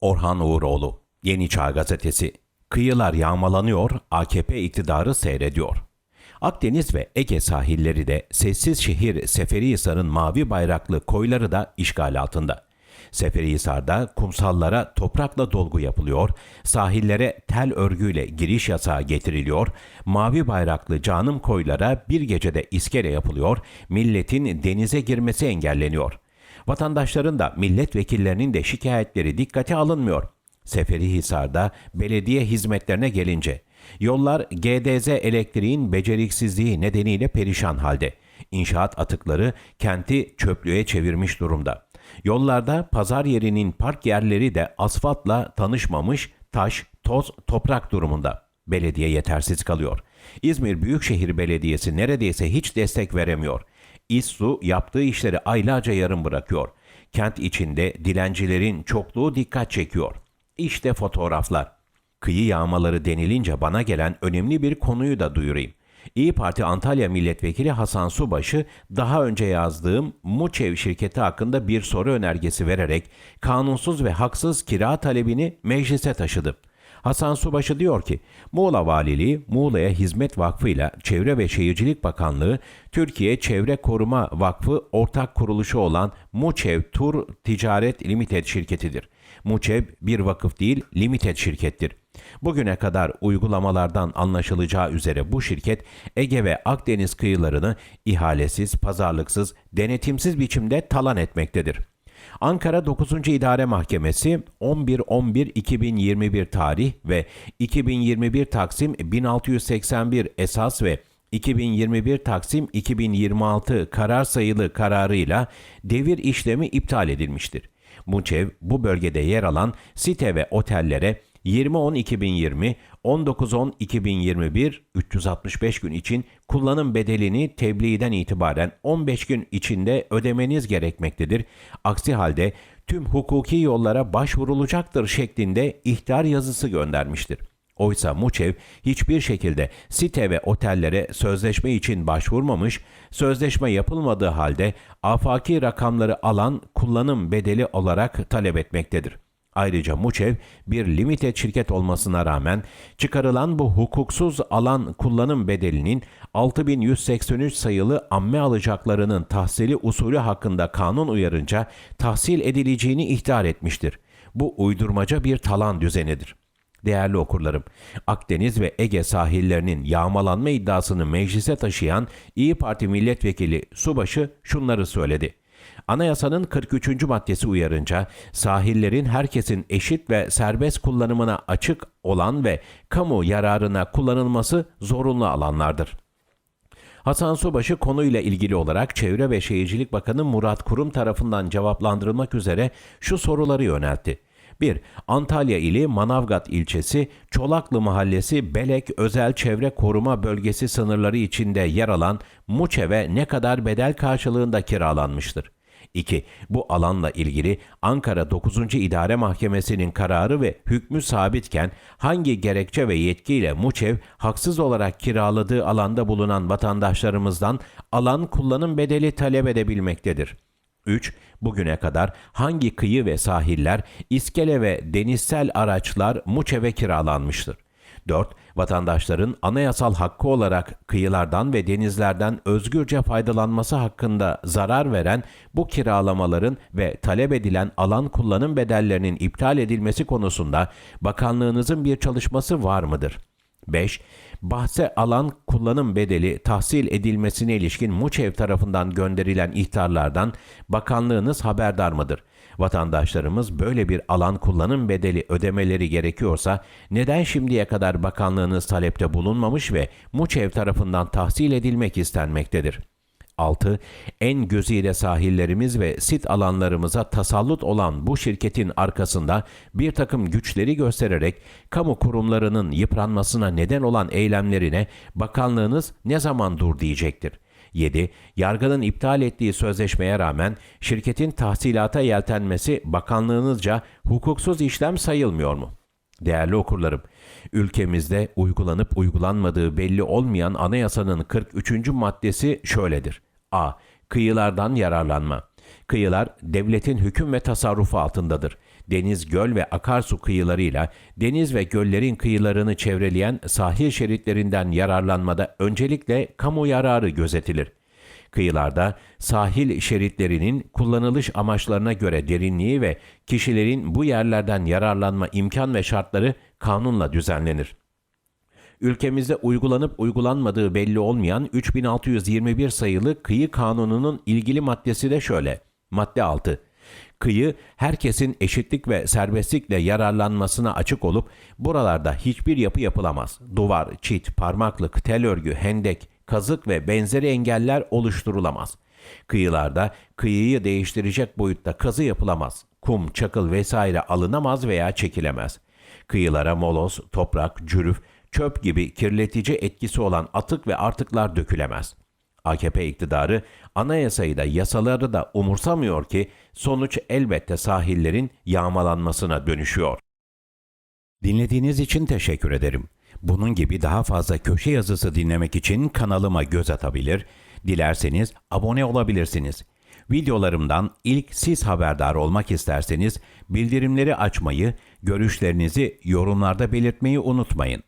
Orhan Uğuroğlu, Yeni Çağ Gazetesi. Kıyılar yağmalanıyor, AKP iktidarı seyrediyor. Akdeniz ve Ege sahilleri de sessiz şehir Seferihisar'ın mavi bayraklı koyları da işgal altında. Seferihisar'da kumsallara toprakla dolgu yapılıyor, sahillere tel örgüyle giriş yasağı getiriliyor, mavi bayraklı canım koylara bir gecede iskele yapılıyor, milletin denize girmesi engelleniyor. Vatandaşların da milletvekillerinin de şikayetleri dikkate alınmıyor. Seferihisar'da belediye hizmetlerine gelince yollar GDZ elektriğin beceriksizliği nedeniyle perişan halde. İnşaat atıkları kenti çöplüğe çevirmiş durumda. Yollarda pazar yerinin park yerleri de asfaltla tanışmamış taş, toz, toprak durumunda. Belediye yetersiz kalıyor. İzmir Büyükşehir Belediyesi neredeyse hiç destek veremiyor. İSSU yaptığı işleri aylarca yarım bırakıyor. Kent içinde dilencilerin çokluğu dikkat çekiyor. İşte fotoğraflar. Kıyı yağmaları denilince bana gelen önemli bir konuyu da duyurayım. İyi Parti Antalya Milletvekili Hasan Subaşı daha önce yazdığım Muçev şirketi hakkında bir soru önergesi vererek kanunsuz ve haksız kira talebini meclise taşıdı. Hasan Subaşı diyor ki, Muğla Valiliği, Muğla'ya Hizmet Vakfı ile Çevre ve Şehircilik Bakanlığı, Türkiye Çevre Koruma Vakfı ortak kuruluşu olan Muçev Tur Ticaret Limited şirketidir. Muçev bir vakıf değil, limited şirkettir. Bugüne kadar uygulamalardan anlaşılacağı üzere bu şirket Ege ve Akdeniz kıyılarını ihalesiz, pazarlıksız, denetimsiz biçimde talan etmektedir. Ankara 9. İdare Mahkemesi 11-11-2021 tarih ve 2021 Taksim 1681 esas ve 2021 Taksim 2026 karar sayılı kararıyla devir işlemi iptal edilmiştir. Muçev bu bölgede yer alan site ve otellere 20-10-2020, 19-10-2021 365 gün için kullanım bedelini tebliğden itibaren 15 gün içinde ödemeniz gerekmektedir. Aksi halde tüm hukuki yollara başvurulacaktır şeklinde ihtar yazısı göndermiştir. Oysa Muçev hiçbir şekilde site ve otellere sözleşme için başvurmamış, sözleşme yapılmadığı halde afaki rakamları alan kullanım bedeli olarak talep etmektedir. Ayrıca Muçev bir limited şirket olmasına rağmen çıkarılan bu hukuksuz alan kullanım bedelinin 6183 sayılı amme alacaklarının tahsili usulü hakkında kanun uyarınca tahsil edileceğini ihtar etmiştir. Bu uydurmaca bir talan düzenidir. Değerli okurlarım, Akdeniz ve Ege sahillerinin yağmalanma iddiasını meclise taşıyan İyi Parti milletvekili Subaşı şunları söyledi. Anayasanın 43. maddesi uyarınca sahillerin herkesin eşit ve serbest kullanımına açık olan ve kamu yararına kullanılması zorunlu alanlardır. Hasan Subaşı konuyla ilgili olarak Çevre ve Şehircilik Bakanı Murat Kurum tarafından cevaplandırılmak üzere şu soruları yöneltti. 1. Antalya ili Manavgat ilçesi Çolaklı Mahallesi Belek Özel Çevre Koruma Bölgesi sınırları içinde yer alan Muçev'e ne kadar bedel karşılığında kiralanmıştır? 2. Bu alanla ilgili Ankara 9. İdare Mahkemesi'nin kararı ve hükmü sabitken hangi gerekçe ve yetkiyle Muçev haksız olarak kiraladığı alanda bulunan vatandaşlarımızdan alan kullanım bedeli talep edebilmektedir? 3. Bugüne kadar hangi kıyı ve sahiller, iskele ve denizsel araçlar Muçev'e kiralanmıştır? 4. Vatandaşların anayasal hakkı olarak kıyılardan ve denizlerden özgürce faydalanması hakkında zarar veren bu kiralamaların ve talep edilen alan kullanım bedellerinin iptal edilmesi konusunda bakanlığınızın bir çalışması var mıdır? 5. Bahse alan kullanım bedeli tahsil edilmesine ilişkin MUÇEV tarafından gönderilen ihtarlardan bakanlığınız haberdar mıdır? Vatandaşlarımız böyle bir alan kullanım bedeli ödemeleri gerekiyorsa neden şimdiye kadar bakanlığınız talepte bulunmamış ve MUÇEV tarafından tahsil edilmek istenmektedir? 6. En gözüyle sahillerimiz ve sit alanlarımıza tasallut olan bu şirketin arkasında bir takım güçleri göstererek kamu kurumlarının yıpranmasına neden olan eylemlerine bakanlığınız ne zaman dur diyecektir. 7. Yargının iptal ettiği sözleşmeye rağmen şirketin tahsilata yeltenmesi bakanlığınızca hukuksuz işlem sayılmıyor mu? Değerli okurlarım, ülkemizde uygulanıp uygulanmadığı belli olmayan anayasanın 43. maddesi şöyledir. A. Kıyılardan yararlanma. Kıyılar devletin hüküm ve tasarrufu altındadır. deniz, göl ve akarsu kıyılarıyla deniz ve göllerin kıyılarını çevreleyen sahil şeritlerinden yararlanmada öncelikle kamu yararı gözetilir. Kıyılarda sahil şeritlerinin kullanılış amaçlarına göre derinliği ve kişilerin bu yerlerden yararlanma imkan ve şartları kanunla düzenlenir. Ülkemizde uygulanıp uygulanmadığı belli olmayan 3621 sayılı kıyı kanununun ilgili maddesi de şöyle. Madde 6. Kıyı herkesin eşitlik ve serbestlikle yararlanmasına açık olup buralarda hiçbir yapı yapılamaz. Duvar, çit, parmaklık, tel örgü, hendek, kazık ve benzeri engeller oluşturulamaz. Kıyılarda kıyıyı değiştirecek boyutta kazı yapılamaz. Kum, çakıl vesaire alınamaz veya çekilemez. Kıyılara moloz, toprak, cürüf, çöp gibi kirletici etkisi olan atık ve artıklar dökülemez. AKP iktidarı anayasayı da yasaları da umursamıyor ki sonuç elbette sahillerin yağmalanmasına dönüşüyor. Dinlediğiniz için teşekkür ederim. Bunun gibi daha fazla köşe yazısı dinlemek için kanalıma göz atabilir, dilerseniz abone olabilirsiniz. Videolarımdan ilk siz haberdar olmak isterseniz bildirimleri açmayı, görüşlerinizi yorumlarda belirtmeyi unutmayın.